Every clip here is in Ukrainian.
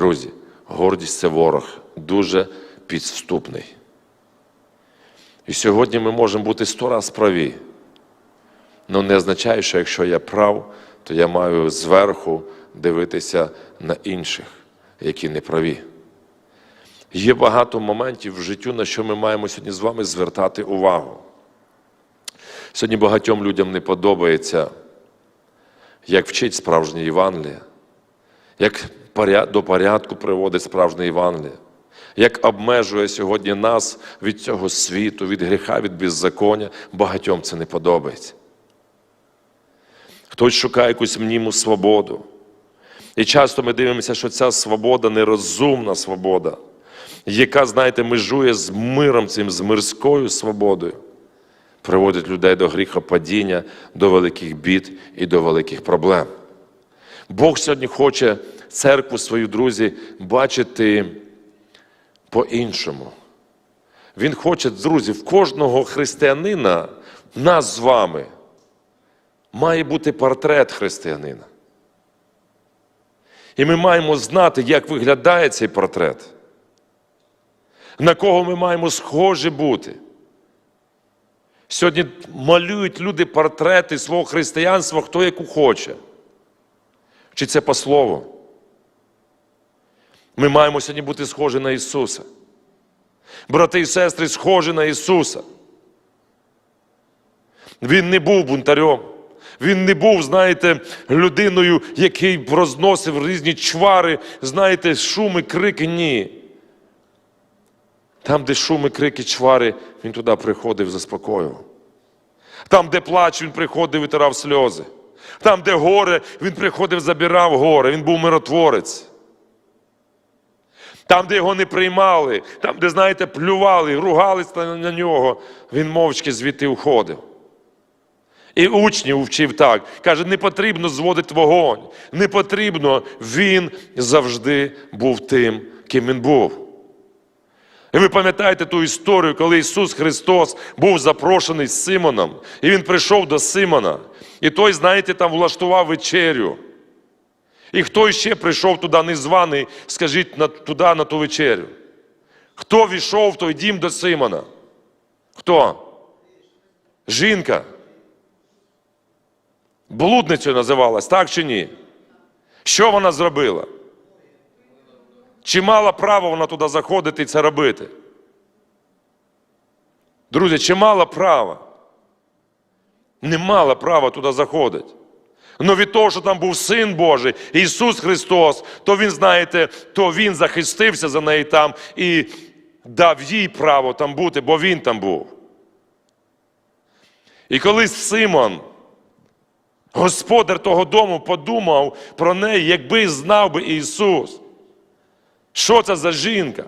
Друзі, гордість це ворог, дуже підступний. І сьогодні ми можемо бути сто раз праві. Ну не означає, що якщо я прав, то я маю зверху дивитися на інших, які не праві. Є багато моментів в життю, на що ми маємо сьогодні з вами звертати увагу. Сьогодні багатьом людям не подобається, як вчить справжнє Євангеліє, як до порядку приводить справжнє Євангеліє, як обмежує сьогодні нас від цього світу, від гріха, від беззаконня. Багатьом це не подобається. Хтось шукає якусь мніму свободу. І часто ми дивимося, що ця свобода нерозумна свобода, яка, знаєте, межує з миром цим, з мирською свободою, приводить людей до гріхопадіння, до великих бід і до великих проблем. Бог сьогодні хоче церкву свою, друзі, бачити по-іншому. Він хоче, друзі, в кожного християнина, нас з вами, має бути портрет християнина. І ми маємо знати, як виглядає цей портрет, на кого ми маємо схожі бути. Сьогодні малюють люди портрети свого християнства, хто яку хоче. Чи це по слову? Ми маємо сьогодні бути схожі на Ісуса. Брати і сестри, схожі на Ісуса. Він не був бунтарем. Він не був, знаєте, людиною, який розносив різні чвари, знаєте, шуми, крики. Ні. Там, де шуми, крики, чвари, він туди приходив, заспокоював. Там, де плач, він приходив, витирав сльози. Там, де горе, він приходив, забирав горе. Він був миротворець. Там, де його не приймали, там, де, знаєте, плювали, ругались на на нього, він мовчки звідти уходив. І учнів вчив так. Каже, не потрібно зводити вогонь. Не потрібно. Він завжди був тим, ким він був. І ви пам'ятаєте ту історію, коли Ісус Христос був запрошений з Симоном, і Він прийшов до Симона. І той, знаєте, там влаштував вечерю. І хто ще прийшов туди незваний, скажіть на, туди на ту вечерю? Хто війшов в той дім до Симона? Хто? Жінка. Блудницею називалась, так чи ні? Що вона зробила? Чи мала право вона туди заходити і це робити? Друзі, чи мала права? Не мала права туди заходити. Ну від того, що там був Син Божий, Ісус Христос, то Він, знаєте, то Він захистився за неї там і дав їй право там бути, бо Він там був. І коли Симон, господар того дому, подумав про неї, якби знав би Ісус, що це за жінка?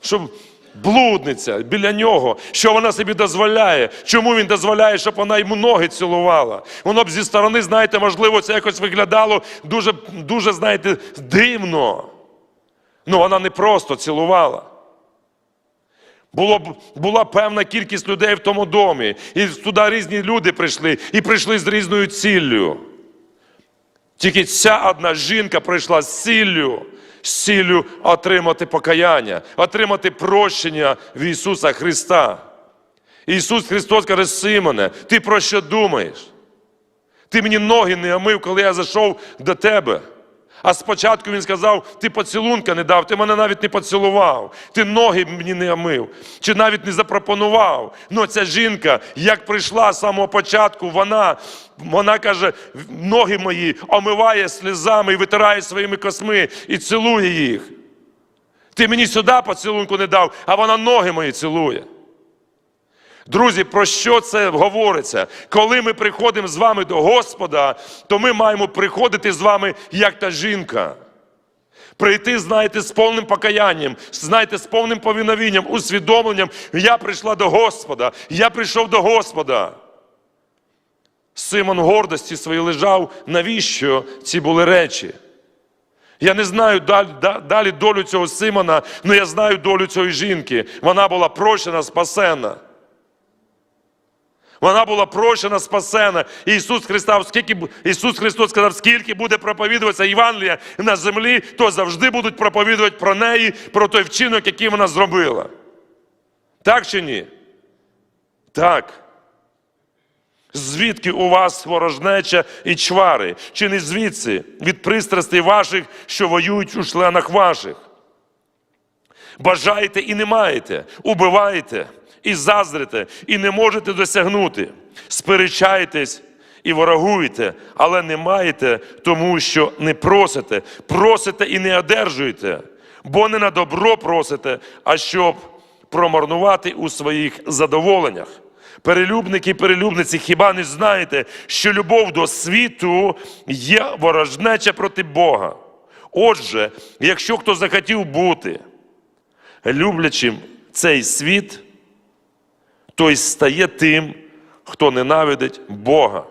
Щоб блудниця біля нього, що вона собі дозволяє. Чому він дозволяє, щоб вона йому ноги цілувала? Воно б зі сторони, знаєте, можливо, це якось виглядало дуже, дуже знаєте, дивно. Ну, вона не просто цілувала. Було була певна кількість людей в тому домі. І туди різні люди прийшли, і прийшли з різною ціллю. Тільки ця одна жінка прийшла з ціллю, з отримати покаяння, отримати прощення в Ісуса Христа. Ісус Христос каже, Симоне, ти про що думаєш? Ти мені ноги не омив, коли я зайшов до тебе. А спочатку він сказав, ти поцілунка не дав, ти мене навіть не поцілував, ти ноги мені не омив, чи навіть не запропонував. Ну ця жінка, як прийшла з самого початку, вона, вона каже, ноги мої омиває сльозами і витирає своїми косми і цілує їх. Ти мені сюди поцілунку не дав, а вона ноги мої цілує. Друзі, про що це говориться? Коли ми приходимо з вами до Господа, то ми маємо приходити з вами як та жінка. Прийти, знаєте, з повним покаянням, знаєте, з повним повиновінням, усвідомленням. Я прийшла до Господа, я прийшов до Господа. Симон гордості своїй лежав, навіщо ці були речі? Я не знаю далі, далі долю цього Симона, але я знаю долю цієї жінки. Вона була прощена, спасена. Вона була прощена, спасена. І Ісус Христос, скільки, Ісус Христос сказав, скільки буде проповідуватися Євангелія на землі, то завжди будуть проповідувати про неї, про той вчинок, який вона зробила. Так чи ні? Так. Звідки у вас ворожнеча і чвари? Чи не звідси від пристрастей ваших, що воюють у членах ваших? Бажаєте і не маєте, убиваєте і заздрите, і не можете досягнути. Сперечаєтесь і ворогуєте, але не маєте, тому що не просите. Просите і не одержуєте, бо не на добро просите, а щоб промарнувати у своїх задоволеннях. Перелюбники і перелюбниці, хіба не знаєте, що любов до світу є ворожнеча проти Бога? Отже, якщо хто захотів бути люблячим цей світ, той стає тим, хто ненавидить Бога.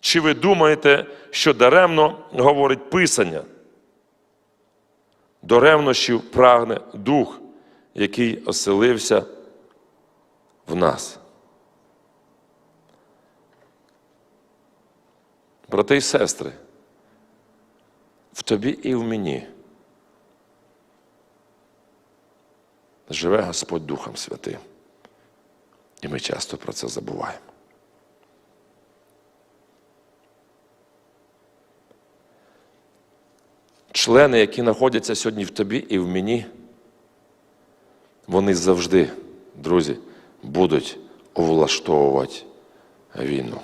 Чи ви думаєте, що даремно говорить Писання? До ревнощів прагне дух, який оселився в нас. Брати і сестри, в тобі і в мені живе Господь Духом Святим. І ми часто про це забуваємо. Члени, які знаходяться сьогодні в тобі і в мені, вони завжди, друзі, будуть влаштовувати війну.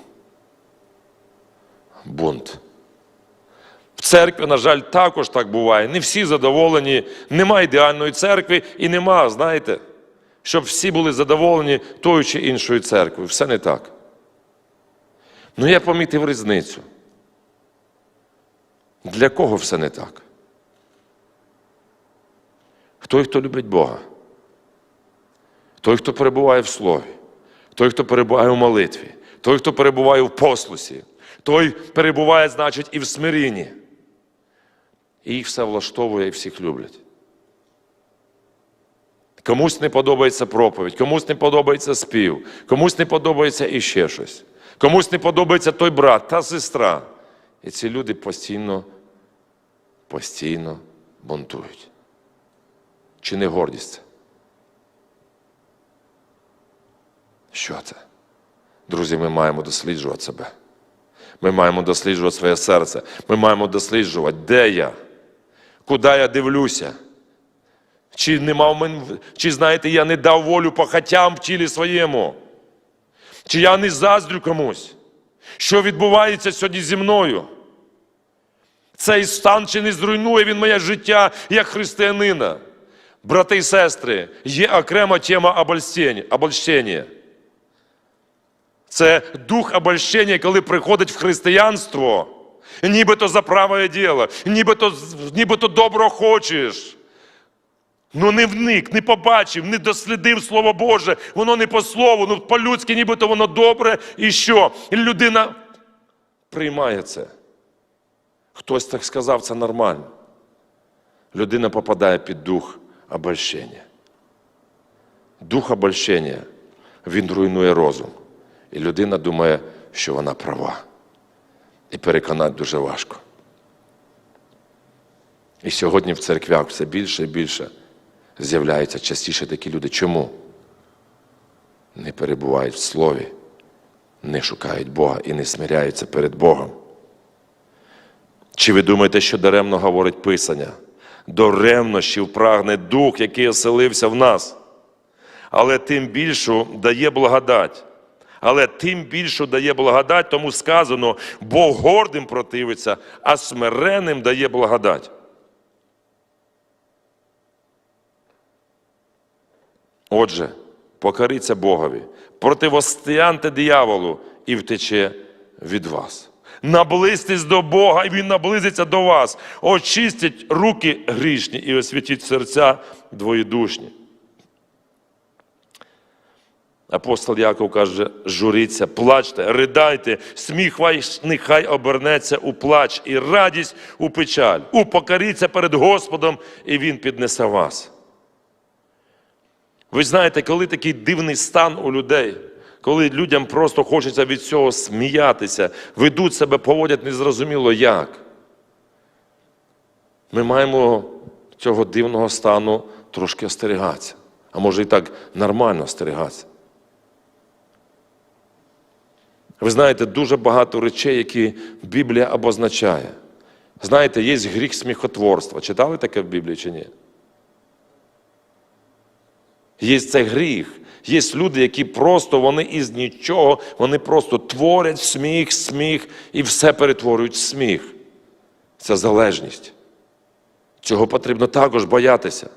Бунт. Церкві, на жаль, також так буває. Не всі задоволені, нема ідеальної церкви і нема, знаєте, щоб всі були задоволені тою чи іншою церквою. Все не так. Ну я помітив різницю. Для кого все не так? Той, хто любить Бога, той, хто перебуває в Слові, той, хто перебуває в молитві, той, хто перебуває в послусі, той перебуває, значить, і в смирінні. І їх все влаштовує і всіх люблять. Комусь не подобається проповідь, комусь не подобається спів, комусь не подобається іще щось. Комусь не подобається той брат, та сестра. І ці люди постійно, постійно бунтують. Чи не гордість це? Що це? Друзі, ми маємо досліджувати себе. Ми маємо досліджувати своє серце. Ми маємо досліджувати, де я, куди я дивлюся. Чи нема в чи знаєте, я не дав волю похотям в тілі своєму. Чи я не заздрю комусь? Що відбувається сьогодні зі мною? Цей стан чи не зруйнує він моє життя як християнина. Брати і сестри, є окрема тема обольщення. Це дух обольщення, коли приходить в християнство, нібито за праве діло, нібито, нібито добро хочеш. Ну не вник, не побачив, не дослідив Слово Боже, воно не по слову, ну по-людськи, нібито воно добре. І що? І людина приймає це. Хтось так сказав, це нормально. Людина попадає під дух обольщення. Дух обольщення, він руйнує розум. І людина думає, що вона права. І переконати дуже важко. І сьогодні в церквях все більше і більше з'являються частіше такі люди. Чому? Не перебувають в слові, не шукають Бога і не смиряються перед Богом. Чи ви думаєте, що даремно говорить Писання? До ревнощів прагне дух, який оселився в нас. Але тим більшу дає благодать. Але тим більшу дає благодать, тому сказано, Бог гордим противиться, а смиренним дає благодать. Отже, покоріться Богові, противостоянте дияволу і втече від вас. Наблизьтесь до Бога, і Він наблизиться до вас. Очистять руки грішні і освятіть серця двоєдушні. Апостол Яков каже: журіться, плачте, ридайте, сміх ваш нехай обернеться у плач і радість у печаль. Упокоріться перед Господом, і Він піднесе вас. Ви знаєте, коли такий дивний стан у людей, коли людям просто хочеться від цього сміятися, ведуть себе, поводять незрозуміло як. Ми маємо цього дивного стану трошки остерігатися. А може і так нормально остерігатися. Ви знаєте, дуже багато речей, які Біблія обозначає. Знаєте, є гріх сміхотворства. Читали таке в Біблії чи ні? Є цей гріх. Є люди, які просто вони із нічого, вони просто творять сміх, сміх і все перетворюють в сміх. Це залежність. Цього потрібно також боятися.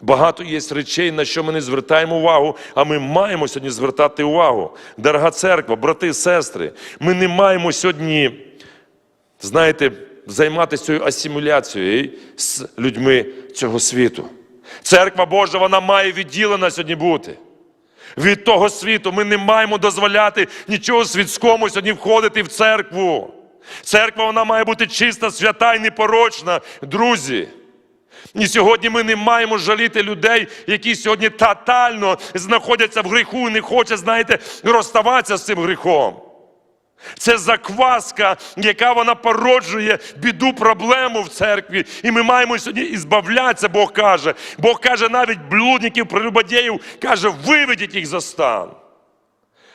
Багато є речей, на що ми не звертаємо увагу, а ми маємо сьогодні звертати увагу. Дорога церква, брати і сестри, ми не маємо сьогодні, знаєте, займатися цією асиміляцією з людьми цього світу. Церква Божа, вона має відділена сьогодні бути. Від того світу ми не маємо дозволяти нічого світському сьогодні входити в церкву. Церква вона має бути чиста, свята і непорочна, друзі. І сьогодні ми не маємо жаліти людей, які сьогодні тотально знаходяться в гріху і не хочуть, знаєте, розставатися з цим гріхом. Це закваска, яка вона породжує біду, проблему в церкві. І ми маємо сьогодні ізбавлятися, Бог каже. Бог каже, навіть блудників, прелюбодіїв, каже, виведіть їх за стан.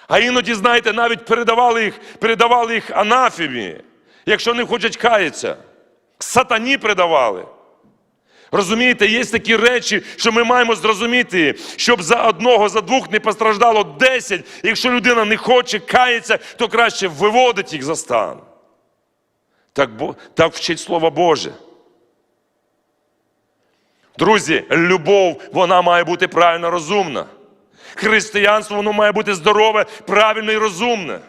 А іноді, знаєте, навіть передавали їх, передавали їх анафімі, якщо не хочуть каятися. Сатані передавали. Розумієте, є такі речі, що ми маємо зрозуміти, щоб за одного, за двох не постраждало десять. Якщо людина не хоче каятися, то краще виводить їх за стан. Так, так вчить Слово Боже. Друзі, любов, вона має бути правильно розумна. Християнство, воно має бути здорове, правильне і розумне.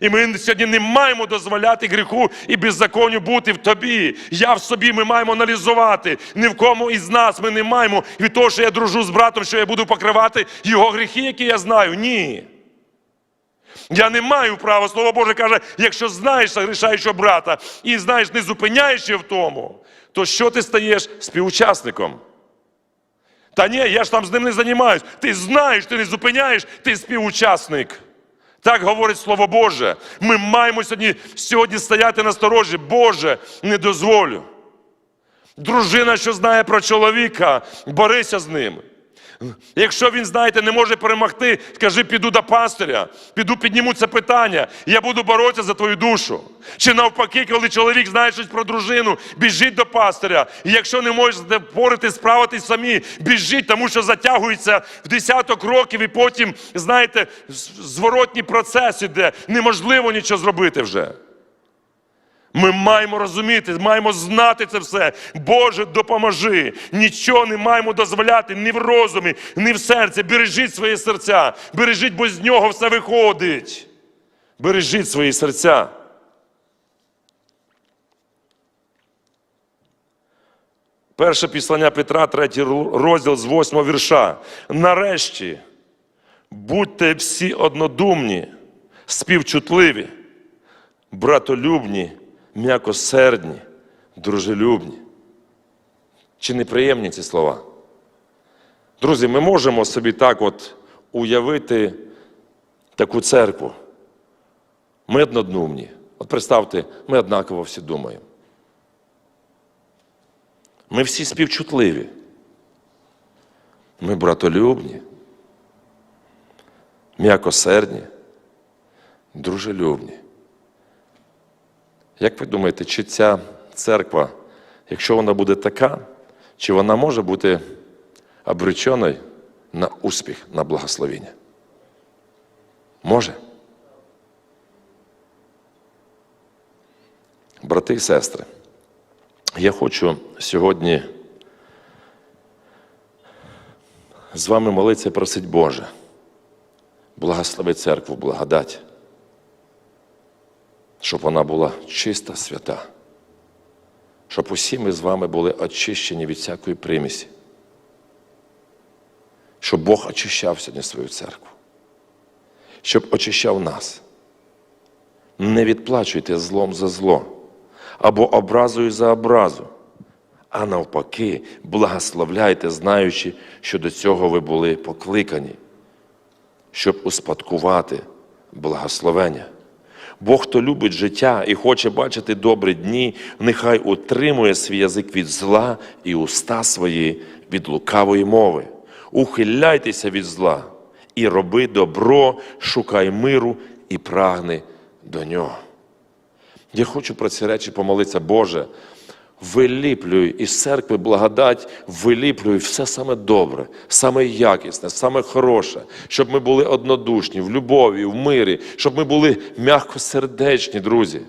І ми сьогодні не маємо дозволяти гріху і беззаконню бути в тобі. Я в собі ми маємо аналізувати. Ні в кому із нас ми не маємо від того, що я дружу з братом, що я буду покривати його гріхи, які я знаю. Ні. Я не маю права. Слово Боже каже, якщо знаєш грішаючого брата і знаєш, не зупиняєш його в тому, то що ти стаєш співучасником? Та ні, я ж там з ним не займаюсь. Ти знаєш, ти не зупиняєш, ти співучасник. Так говорить Слово Боже. Ми маємо сьогодні, сьогодні стояти на сторожі. Боже, не дозволю. Дружина, що знає про чоловіка, борися з ним. Якщо він, знаєте, не може перемогти, скажи, піду до пастиря, піду підніму це питання, я буду боротися за твою душу. Чи навпаки, коли чоловік знає щось про дружину, біжіть до пастиря. І якщо не можете порити, справитись самі, біжіть, тому що затягується в десяток років, і потім, знаєте, зворотній процес іде. Неможливо нічого зробити вже. Ми маємо розуміти, маємо знати це все. Боже, допоможи. Нічого не маємо дозволяти ні в розумі, ні в серці. Бережіть своє серця. Бережіть, бо з нього все виходить. Бережіть свої серця. Перше післання Петра, третій розділ з восьмого вірша. Нарешті будьте всі однодумні, співчутливі, братолюбні, м'якосердні, дружелюбні. Чи неприємні ці слова? Друзі, ми можемо собі так от уявити таку церкву. Ми однодумні. От представте, ми однаково всі думаємо. Ми всі співчутливі. Ми братолюбні, м'якосердні, дружелюбні. Як ви думаєте, чи ця церква, якщо вона буде така, чи вона може бути обреченою на успіх, на благословення? Може. Брати і сестри, я хочу сьогодні з вами молитися просить Боже, благослови церкву, благодать щоб вона була чиста, свята, щоб усі ми з вами були очищені від всякої примісі, щоб Бог очищав сьогодні свою церкву, щоб очищав нас. Не відплачуйте злом за зло або образою за образу, а навпаки, благословляйте, знаючи, що до цього ви були покликані, щоб успадкувати благословення. Бог, хто любить життя і хоче бачити добрі дні, нехай утримує свій язик від зла і уста свої від лукавої мови. Ухиляйтеся від зла і роби добро, шукай миру і прагни до нього. Я хочу про ці речі помолитися, Боже. Виліплюй із церкви благодать, виліплюй все саме добре, саме якісне, саме хороше, щоб ми були однодушні в любові, в мирі, щоб ми були м'якосердечні, друзі.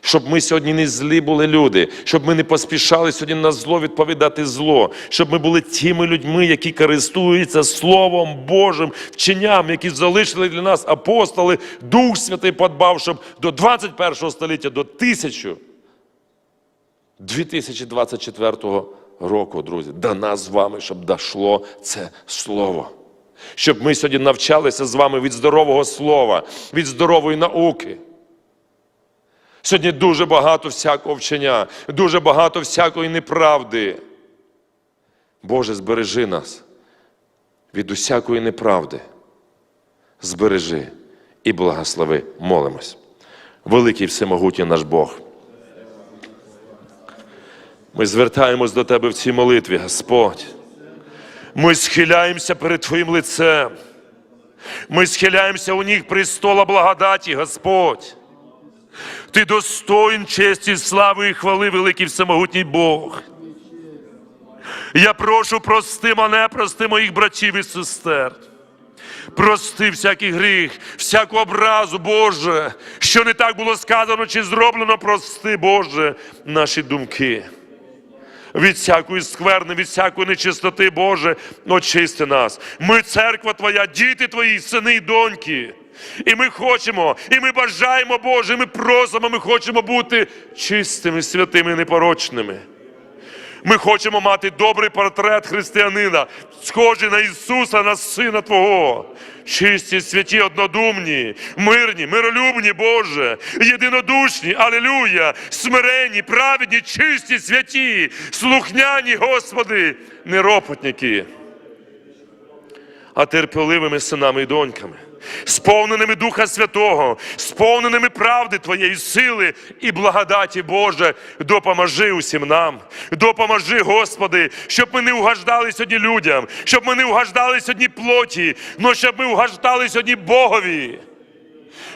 Щоб ми сьогодні не злі були люди, щоб ми не поспішали сьогодні на зло відповідати зло, щоб ми були тими людьми, які користуються Словом Божим, вченням, які залишили для нас апостоли, Дух Святий подбав, щоб до 21 століття, до тисячу. 2024 року, друзі, до нас з вами, щоб дошло це слово. Щоб ми сьогодні навчалися з вами від здорового слова, від здорової науки. Сьогодні дуже багато всякого вчення, дуже багато всякої неправди. Боже, збережи нас від усякої неправди. Збережи і благослови. Молимось. Великий всемогутній наш Бог. Ми звертаємось до Тебе в цій молитві, Господь. Ми схиляємося перед Твоїм лицем. Ми схиляємося у ніг престола благодаті, Господь. Ти достоїн честі, слави і хвали, великий всемогутній Бог. Я прошу, прости мене, прости моїх братів і сестер. Прости всякий гріх, всяку образу, Боже, що не так було сказано чи зроблено, прости, Боже, наші думки. Від всякої скверни, від всякої нечистоти, Боже, очисти нас. Ми церква Твоя, діти Твої, сини і доньки. І ми хочемо, і ми бажаємо, Боже, ми просимо, ми хочемо бути чистими, святими, непорочними. Ми хочемо мати добрий портрет християнина, схожий на Ісуса, на Сина Твого. Чисті, святі, однодумні, мирні, миролюбні, Боже, єдинодушні, алілюя, смиренні, праведні, чисті, святі, слухняні, Господи, неропотники, а терпеливими синами і доньками, сповненими Духа Святого, сповненими правди Твоєї сили і благодаті Боже, допоможи усім нам, допоможи, Господи, щоб ми не угождали сьогодні людям, щоб ми не угождали сьогодні плоті, але щоб ми угождали сьогодні Богові.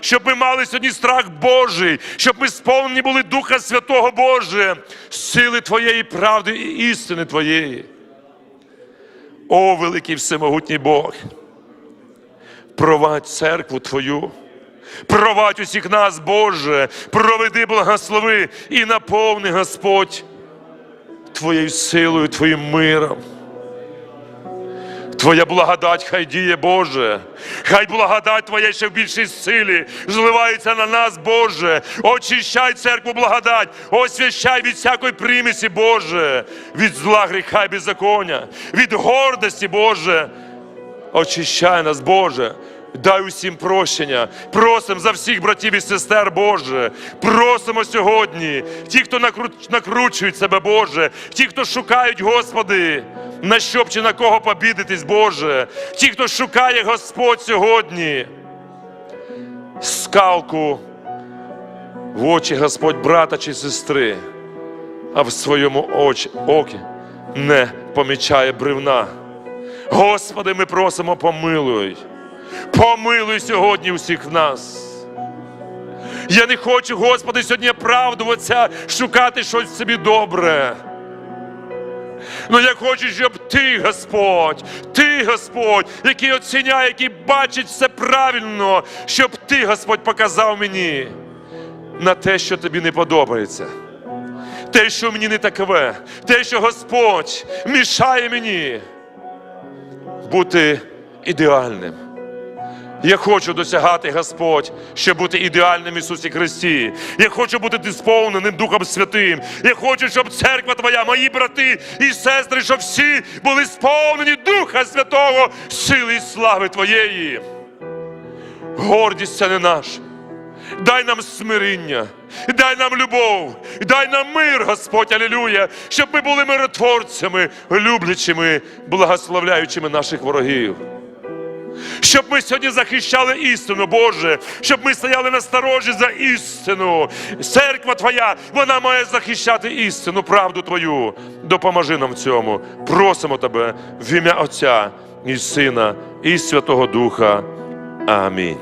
Щоб ми мали сьогодні страх Божий, щоб ми сповнені були Духа Святого Боже, сили Твоєї правди і істини Твоєї. О, великий всемогутній Бог, провадь церкву Твою, провадь усіх нас, Боже, проведи благослови і наповни, Господь, Твоєю силою, Твоїм миром. Твоя благодать хай діє, Боже. Хай благодать Твоя ще в більшій силі зливається на нас, Боже. Очищай церкву благодать, освящай від всякої примісі, Боже, від зла гріха і беззаконня, від гордості, Боже. Очищай нас, Боже. Дай усім прощення. Просимо за всіх братів і сестер, Боже. Просимо сьогодні. Ті, хто накручують себе, Боже, ті, хто шукають, Господи, на що б чи на кого побідитись, Боже. Ті, хто шукає Господь сьогодні. Скалку в очі Господь брата чи сестри, а в своєму очі, окі не помічає бревна. Господи, ми просимо, помилуй. Помилуй сьогодні усіх нас. Я не хочу, Господи, сьогодні оправдуватися, шукати щось собі добре. Ну я хочу, щоб ти, Господь, ти, Господь, який оціняє, який бачить все правильно, щоб ти, Господь, показав мені на те, що тобі не подобається. Те, що мені не такове, те, що Господь мішає мені бути ідеальним. Я хочу досягати, Господь, щоб бути ідеальним Ісусі Христі. Я хочу бути сповненим Духом Святим. Я хочу, щоб церква Твоя, мої брати і сестри, щоб всі були сповнені Духа Святого, сили і слави Твоєї. Гордість це не наша. Дай нам смиріння, дай нам любов, дай нам мир, Господь, алілюя, щоб ми були миротворцями, люблячими, благословляючими наших ворогів. Щоб ми сьогодні захищали істину, Боже, щоб ми стояли на сторожі за істину. Церква Твоя, вона має захищати істину, правду Твою. Допоможи нам в цьому. Просимо Тебе в ім'я Отця і Сина, і Святого Духа. Амінь.